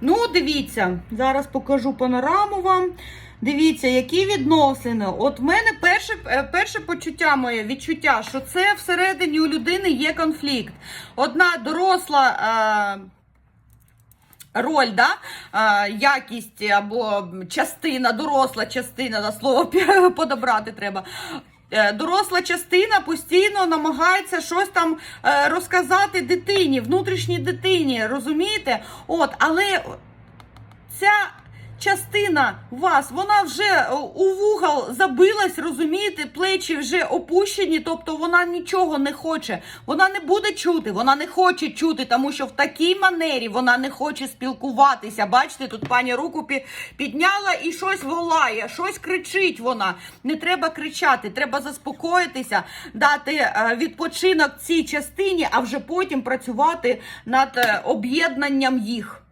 Ну, дивіться, зараз покажу панораму вам. Дивіться, які відносини. От в мене перше, е, перше почуття моє відчуття, що це всередині у людини є конфлікт. Одна доросла. Е, Роль, да? е, якість або частина, доросла частина, на слово подобрати треба. Е, Доросла частина постійно намагається щось там е, розказати дитині, внутрішній дитині, розумієте? От, але ця частина вас, вона вже е, у вугол забилась, розумієте, плечі вже опущені, тобто вона нічого не хоче. Вона не буде чути, вона не хоче чути, тому що в такій манері вона не хоче спілкуватися. Бачите, тут пані руку пі- підняла і щось волає, щось кричить вона. Не треба кричати, треба заспокоїтися, дати е, відпочинок цій частині, а вже потім працювати над е, об'єднанням їх.